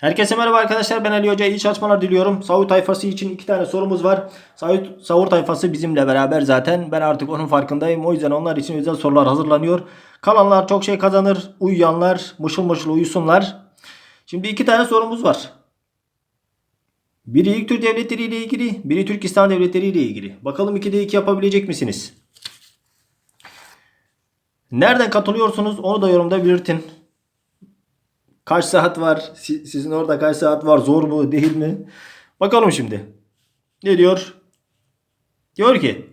Herkese merhaba arkadaşlar ben Ali Hoca iyi çalışmalar diliyorum. Sahur tayfası için iki tane sorumuz var. Sahur, sahur tayfası bizimle beraber zaten ben artık onun farkındayım. O yüzden onlar için özel sorular hazırlanıyor. Kalanlar çok şey kazanır. Uyuyanlar mışıl mışıl uyusunlar. Şimdi iki tane sorumuz var. Biri ilk Türk devletleri ile ilgili, biri Türkistan devletleri ile ilgili. Bakalım 2'de 2 yapabilecek misiniz? Nereden katılıyorsunuz onu da yorumda belirtin. Kaç saat var? Si- Sizin orada kaç saat var? Zor mu değil mi? Bakalım şimdi. Ne diyor? Diyor ki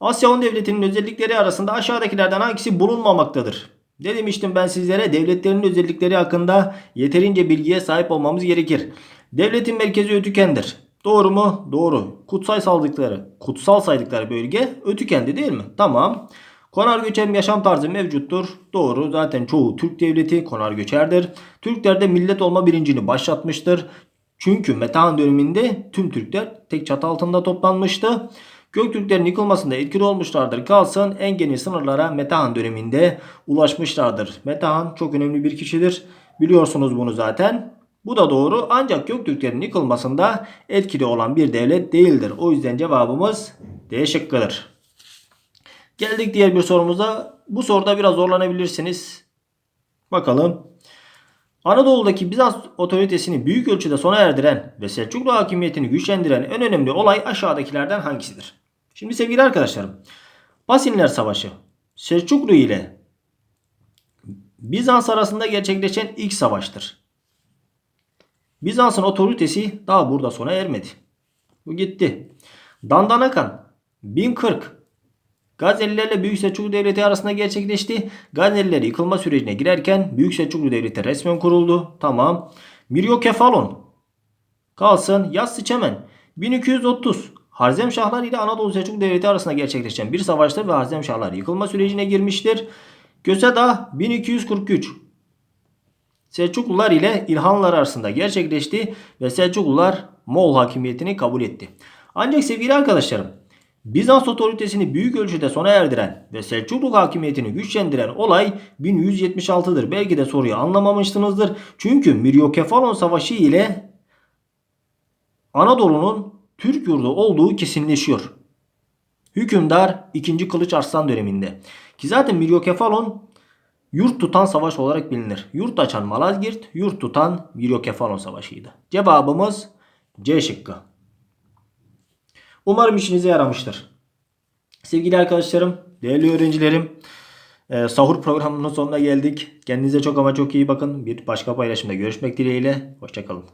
Asya 10 devletinin özellikleri arasında aşağıdakilerden hangisi bulunmamaktadır? Ne demiştim ben sizlere? Devletlerin özellikleri hakkında yeterince bilgiye sahip olmamız gerekir. Devletin merkezi Ötüken'dir. Doğru mu? Doğru. Kutsal saydıkları, kutsal saydıkları bölge Ötüken'di değil mi? Tamam. Konar göçer yaşam tarzı mevcuttur. Doğru. Zaten çoğu Türk devleti konar göçerdir. Türkler de millet olma bilincini başlatmıştır. Çünkü Metehan döneminde tüm Türkler tek çatı altında toplanmıştı. Göktürklerin yıkılmasında etkili olmuşlardır. Kalsın en geniş sınırlara Metehan döneminde ulaşmışlardır. Metehan çok önemli bir kişidir. Biliyorsunuz bunu zaten. Bu da doğru ancak Göktürklerin yıkılmasında etkili olan bir devlet değildir. O yüzden cevabımız D şıkkıdır. Geldik diğer bir sorumuza. Bu soruda biraz zorlanabilirsiniz. Bakalım. Anadolu'daki Bizans otoritesini büyük ölçüde sona erdiren ve Selçuklu hakimiyetini güçlendiren en önemli olay aşağıdakilerden hangisidir? Şimdi sevgili arkadaşlarım, Basinler Savaşı Selçuklu ile Bizans arasında gerçekleşen ilk savaştır. Bizans'ın otoritesi daha burada sona ermedi. Bu gitti. Dandanakan 1040 Gazelilerle Büyük Selçuklu Devleti arasında gerçekleşti. Gazeliler yıkılma sürecine girerken Büyük Selçuklu Devleti resmen kuruldu. Tamam. Miryokefalon. Kalsın. Yassı Çemen. 1230. Harzemşahlar ile Anadolu Selçuklu Devleti arasında gerçekleşen bir savaştır ve Harzemşahlar yıkılma sürecine girmiştir. Göseda 1243. Selçuklular ile İlhanlılar arasında gerçekleşti ve Selçuklular Moğol hakimiyetini kabul etti. Ancak sevgili arkadaşlarım Bizans otoritesini büyük ölçüde sona erdiren ve Selçuklu hakimiyetini güçlendiren olay 1176'dır. Belki de soruyu anlamamışsınızdır. Çünkü Miryokefalon Savaşı ile Anadolu'nun Türk yurdu olduğu kesinleşiyor. Hükümdar 2. Kılıç Arslan döneminde. Ki zaten Miryokefalon yurt tutan savaş olarak bilinir. Yurt açan Malazgirt, yurt tutan Miryokefalon Savaşı'ydı. Cevabımız C şıkkı. Umarım işinize yaramıştır. Sevgili arkadaşlarım, değerli öğrencilerim, e, sahur programının sonuna geldik. Kendinize çok ama çok iyi bakın. Bir başka paylaşımda görüşmek dileğiyle. Hoşçakalın.